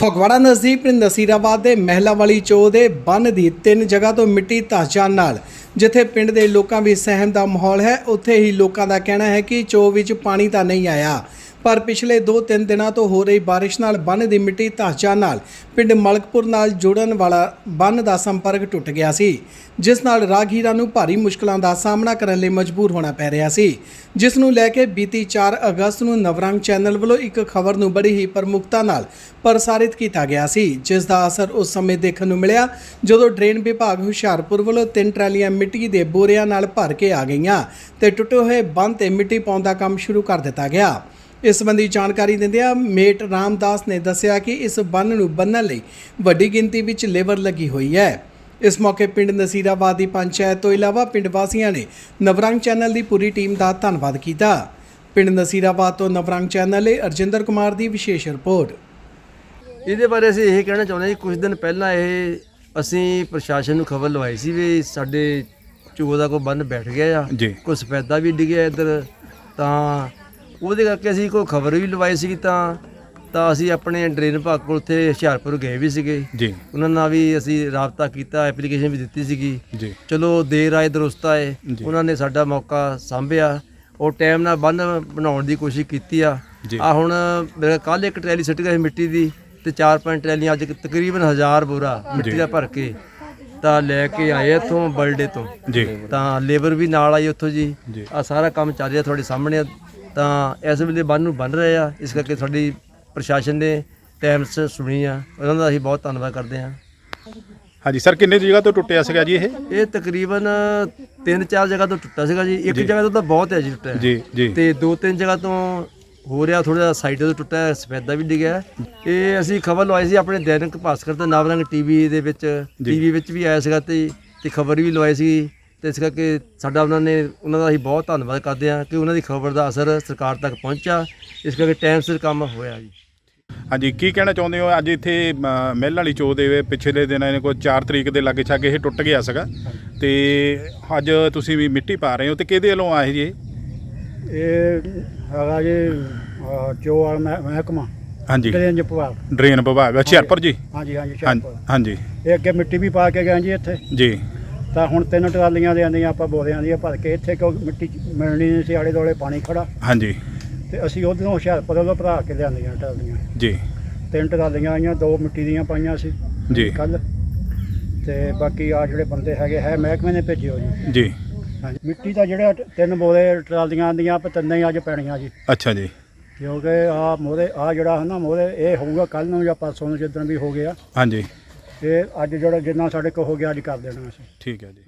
ਫਗਵਾੜਾ ਨਜ਼ਦੀਕ ਨਸੀਰਾਬਾਦ ਦੇ ਮਹਿਲਾ ਵਾਲੀ ਚੋ ਦੇ ਬੰਨ ਦੀ ਤਿੰਨ ਜਗ੍ਹਾ ਤੋਂ ਮਿੱਟੀ ਧੱਸ ਜਾਣ ਨਾਲ, ਜਿੱਥੇ ਪਿੰਡ ਦੇ ਲੋਕਾਂ ਵਿੱਚ ਸਹਿਮ ਦਾ ਮਾਹੌਲ ਹੈ, ਉੱਥੇ ਹੀ ਲੋਕਾਂ ਦਾ ਕਹਿਣਾ ਹੈ ਕਿ ਚੋ ਵਿੱਚ ਪਾਣੀ ਤਾਂ ਨਹੀਂ ਆਇਆ। ਪਰ ਪਿਛਲੇ 2-3 ਦਿਨਾਂ ਤੋਂ ਹੋ ਰਹੀ ਬਾਰਿਸ਼ ਨਾਲ ਬੰਨ ਦੀ ਮਿੱਟੀ ਧੱਸ ਜਾਣ ਨਾਲ ਪਿੰਡ ਮਲਕਪੁਰ ਨਾਲ ਜੋੜਨ ਵਾਲਾ ਬੰਨ ਦਾ ਸੰਪਰਕ ਟੁੱਟ ਗਿਆ ਸੀ, ਜਿਸ ਨਾਲ ਰਾਹਗੀਰਾਂ ਨੂੰ ਭਾਰੀ ਮੁਸ਼ਕਲਾਂ ਦਾ ਸਾਹਮਣਾ ਕਰਨ ਲਈ ਮਜਬੂਰ ਹੋਣਾ ਪੈ ਰਿਹਾ ਸੀ। ਜਿਸ ਨੂੰ ਲੈ ਕੇ ਬੀਤੀ 4 ਅਗਸਤ ਨੂੰ ਨਵਰੰਗ ਚੈਨਲ ਵੱਲੋਂ ਇੱਕ ਖਬਰ ਨੂੰ ਬੜੀ ਹੀ ਪ੍ਰਮੁਖਤਾ ਨਾਲ ਪ੍ਰਸਾਰਿਤ ਕੀਤਾ ਗਿਆ ਸੀ, ਜਿਸ ਦਾ ਅਸਰ ਉਸ ਸਮੇਂ ਦੇਖਣ ਨੂੰ ਮਿਲਿਆ ਜਦੋਂ ਡਰੇਨ ਵਿਭਾਗ ਹੁਸ਼ਿਆਰਪੁਰ ਵੱਲੋਂ ਤਿੰਨ ਟਰਾਲੀਆਂ ਮਿੱਟੀ ਦੇ ਬੋਰਿਆਂ ਨਾਲ ਭਰ ਕੇ ਆ ਗਈਆਂ ਤੇ ਟੁੱਟੇ ਹੋਏ ਬੰਨ ਤੇ ਮਿੱਟੀ ਪਾਉਣ ਦਾ ਕੰਮ ਸ਼ੁਰੂ ਕਰ ਦਿੱਤਾ ਗਿਆ। ਇਸ ਸੰਬੰਧੀ ਜਾਣਕਾਰੀ ਦਿੰਦਿਆਂ ਮੇਟ ਰਾਮਦਾਸ ਨੇ ਦੱਸਿਆ ਕਿ ਇਸ ਬੰਨ ਨੂੰ ਬੰਨਣ ਲਈ ਵੱਡੀ ਗਿਣਤੀ ਵਿੱਚ ਲੇਬਰ ਲੱਗੀ ਹੋਈ ਹੈ। ਇਸ ਮੌਕੇ ਪਿੰਡ ਨਸੀਰਾਬਾਦ ਦੀ ਪੰਚਾਇਤ ਤੋਂ ਇਲਾਵਾ ਪਿੰਡ ਵਾਸੀਆਂ ਨੇ ਨਵਰੰਗ ਚੈਨਲ ਦੀ ਪੂਰੀ ਟੀਮ ਦਾ ਧੰਨਵਾਦ ਕੀਤਾ। ਪਿੰਡ ਨਸੀਰਾਬਾਦ ਤੋਂ ਨਵਰੰਗ ਚੈਨਲ ਲਈ ਅਰਜਿੰਦਰ ਕੁਮਾਰ ਦੀ ਵਿਸ਼ੇਸ਼ ਰਿਪੋਰਟ। ਇਹਦੇ ਬਾਰੇ ਅਸੀਂ ਇਹ ਕਹਿਣਾ ਚਾਹੁੰਦੇ ਹਾਂ ਕਿ ਕੁਝ ਦਿਨ ਪਹਿਲਾਂ ਇਹ ਅਸੀਂ ਪ੍ਰਸ਼ਾਸਨ ਨੂੰ ਖਬਰ ਲਵਾਈ ਸੀ ਵੀ ਸਾਡੇ ਚੂਹੋ ਦਾ ਕੋਈ ਬੰਨ ਬੈਠ ਗਿਆ ਆ। ਜੀ। ਕੋਈ ਸਫੈਦਾ ਵੀ ਡਿੱਗਿਆ ਇੱਧਰ ਤਾਂ ਉਹਦੇ ਕਰਕੇ ਅਸੀਂ ਕੋਈ ਖਬਰ ਵੀ ਲਵਾਈ ਸੀ ਤਾਂ ਤਾਂ ਅਸੀਂ ਆਪਣੇ ਡਰੇਨ ਵਿਭਾਗ ਕੋਲ ਉੱਥੇ ਹੁਸ਼ਿਆਰਪੁਰ ਗਏ ਵੀ ਸੀਗੇ ਜੀ ਉਹਨਾਂ ਨਾਲ ਵੀ ਅਸੀਂ ਰਾਬਤਾ ਕੀਤਾ ਐਪਲੀਕੇਸ਼ਨ ਵੀ ਦਿੱਤੀ ਸੀਗੀ ਜੀ ਚਲੋ ਦੇਰ ਆਏ ਦਰੁਸਤ ਆਏ। ਉਹਨਾਂ ਨੇ ਸਾਡਾ ਮੌਕਾ ਸਾਂਭਿਆ ਉਹ ਟਾਈਮ ਨਾਲ ਬੰਨ ਬਣਾਉਣ ਦੀ ਕੋਸ਼ਿਸ਼ ਕੀਤੀ ਆ। ਆ ਹੁਣ ਮੇਰੇ ਕੱਲ ਇੱਕ ਟਰੈਲੀ ਸਿੱਟ ਗਈ ਮਿੱਟੀ ਦੀ ਤੇ ਚਾਰ ਪੰਜ ਟਰੈਲੀਆਂ ਅੱਜ ਤਕਰੀਬਨ 1000 ਬੋਰਾ ਮਿੱਟੀ। ਦਾ ਭਰ ਕੇ ਤਾਂ ਲੈ ਕੇ ਆਏ ਇੱਥੋਂ ਬਲਡੇ ਤੋਂ ਜੀ ਤਾਂ ਲੇਬਰ ਵੀ ਨਾਲ ਆਈ ਉੱਥੋਂ ਜੀ। ਆ ਸਾਰਾ ਕੰਮ ਚੱਲ ਰਿਹਾ ਤੁਹਾਡੇ ਸਾਹਮਣੇ ਆ। ਤਾਂ ਇਸ ਵੇਲੇ ਬੰਨ ਨੂੰ ਬਣ ਰਹੇ ਆ। ਇਸ ਕਰਕੇ ਸਾਡੀ ਪ੍ਰਸ਼ਾਸਨ ਨੇ ਟਾਈਮ ਸਿਰ ਸੁਣੀ ਆ ਉਹਨਾਂ ਦਾ ਅਸੀਂ ਬਹੁਤ ਧੰਨਵਾਦ ਕਰਦੇ ਹਾਂ। ਹਾਂਜੀ ਸਰ ਕਿੰਨੇ ਜਗ੍ਹਾ ਤੋਂ ਟੁੱਟਿਆ ਸੀਗਾ ਜੀ ਇਹ? ਇਹ ਤਕਰੀਬਨ ਤਿੰਨ ਚਾਰ ਜਗ੍ਹਾ ਤੋਂ ਟੁੱਟਾ ਸੀਗਾ ਜੀ। ਇੱਕ ਜਗ੍ਹਾ ਤੋਂ ਤਾਂ ਬਹੁਤ ਹੈ ਜੀ ਟੁੱਟਿਆ। ਜੀ ਜੀ। ਤੇ ਦੋ ਤਿੰਨ ਜਗ੍ਹਾ ਤੋਂ ਹੋ ਰਿਹਾ ਥੋੜਾ ਸਾਈਡ ਤੋਂ ਟੁੱਟਾ ਹੈ, ਸਫੈਦਾ ਵੀ ਡਿੱਗਿਆ। ਇਹ ਅਸੀਂ ਖਬਰ ਲਵਾਈ ਸੀ ਆਪਣੇ ਦੈਨਿਕ ਭਾਸਕਰ ਤੇ ਨਵਰੰਗ ਟੀਵੀ ਦੇ ਵਿੱਚ। ਟੀਵੀ ਵਿੱਚ ਵੀ ਆਇਆ ਸੀਗਾ ਤੇ ਤੇ ਖਬਰ ਵੀ ਲਵਾਈ ਸੀ। ਤੇ ਇਸ ਕਰਕੇ ਸਾਡਾ ਉਹਨਾਂ ਨੇ ਉਹਨਾਂ ਦਾ ਅਸੀਂ ਬਹੁਤ ਧੰਨਵਾਦ ਕਰਦੇ ਹਾਂ ਕਿ ਉਹਨਾਂ ਦੀ ਖਬਰ ਦਾ ਅਸਰ ਸਰਕਾਰ ਤੱਕ ਪਹੁੰਚਾ ਇਸ ਕਰਕੇ ਟਾਈਮ ਸਿਰ ਕੰਮ ਹੋਇਆ ਜੀ। ਹਾਂਜੀ ਕੀ ਕਹਿਣਾ ਚਾਹੁੰਦੇ ਹੋ? ਅੱਜ ਇੱਥੇ ਮਹਿਲ ਵਾਲੀ ਚੋ ਦੇ ਪਿਛਲੇ ਦਿਨਾਂ ਇਹਨੇ ਕੋਈ 4 ਤਰੀਕ ਦੇ ਲਾਗੇ ਛਾਗੇ ਇਹ ਟੁੱਟ ਗਿਆ ਸੀਗਾ। ਤੇ ਅੱਜ ਤੁਸੀਂ ਵੀ ਮਿੱਟੀ ਪਾ ਰਹੇ ਹੋ ਤੇ ਕਿਹਦੇ ਵੱਲੋਂ ਆਏ ਜੀ ਇਹ? ਹੈਗਾ ਜੀ ਚੋ ਵਾਲਾ ਮਹਿ- ਮਹਿਕਮਾ। ਹਾਂਜੀ। ਟ੍ਰੇਨ ਵਿਭਾਗ ਡਰੇਨ ਵਿਭਾਗ ਹੁਸ਼ਿਆਰਪੁਰ ਜੀ? ਹਾਂਜੀ ਹਾਂਜੀ ਹਾਂਜੀ ਹੁਸ਼ਿਆਰਪੁਰ ਹਾਂਜੀ। ਇਹ ਅੱਗੇ ਮਿੱਟੀ ਵੀ ਪਾ ਕੇ ਗਏ ਜੀ ਇੱਥੇ। ਜੀ। ਤਾਂ ਹੁਣ ਤਿੰਨ ਟਰਾਲੀਆਂ ਦੇ ਆਂਦੀਆਂ ਆਪਾਂ ਬੋਰਿਆਂ ਦੀਆਂ ਭਰ ਕੇ ਇੱਥੇ ਕਿਉਂ ਮਿੱਟੀ ਮਿਲਣੀ ਨਹੀਂ ਸੀ ਆਲੇ ਦੁਆਲੇ ਪਾਣੀ ਖੜਾ। ਹਾਂਜੀ। ਤੇ ਅਸੀਂ ਉਧਰੋਂ ਹੁਸ਼ਿਆਰਪੁਰ ਵੱਲੋਂ ਭਰਾ ਕੇ ਲਿਆਂਦੀਆਂ ਟਰਾਲੀਆਂ। ਜੀ। ਤਿੰਨ ਟਰਾਲੀਆਂ ਆਈਆਂ ਦੋ ਮਿੱਟੀ ਦੀਆਂ ਪਾਈਆਂ ਸੀ ਜੀ। ਕੱਲ ਤੇ ਬਾਕੀ ਆ ਜਿਹੜੇ ਬੰਦੇ ਹੈਗੇ ਹੈ ਮਹਿਕਮੇ ਨੇ ਭੇਜਿਓ ਜੀ ਜੀ। ਹਾਂਜੀ। ਮਿੱਟੀ ਦਾ ਜਿਹੜਾ ਤਿੰਨ ਬੋਰੇ ਟਰਾਲੀਆਂ ਆਂਦੀਆਂ ਆਪਾਂ ਤਿੰਨੇ ਹੀ ਅੱਜ ਪੈਣੀਆਂ ਜੀ। ਅੱਛਾ ਜੀ। ਕਿਉਂਕਿ ਆ ਮੋਰੇ ਆ ਜਿਹੜਾ ਹੈ ਨਾ ਮੋਰੇ ਇਹ ਹੋਊਗਾ ਕੱਲ ਨੂੰ ਜਾਂ ਪਰਸੋਂ ਨੂੰ ਜਿੱਦਣ ਵੀ ਹੋ ਗਿਆ। ਹਾਂਜੀ। ਇਹ ਅੱਜ ਜਿਹੜਾ ਜਿੰਨਾ ਸਾਡੇ ਕੋਲ ਹੋ ਗਿਆ, ਅੱਜ ਕਰ ਦੇਣਾ ਅਸੀਂ। ਠੀਕ ਹੈ ਜੀ।